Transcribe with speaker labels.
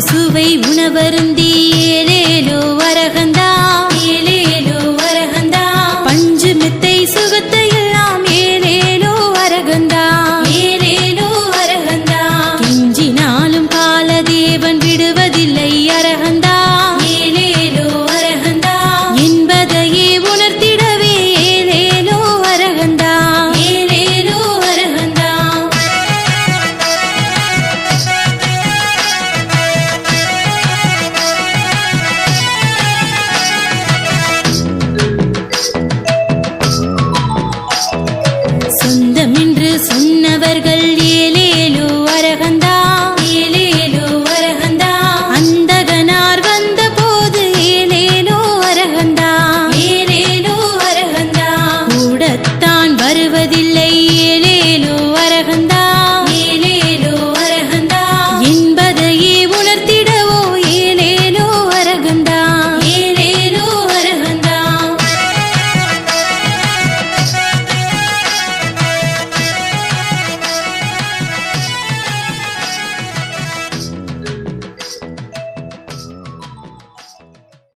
Speaker 1: அறுசுவை உணவருந்தீ அவர்கள்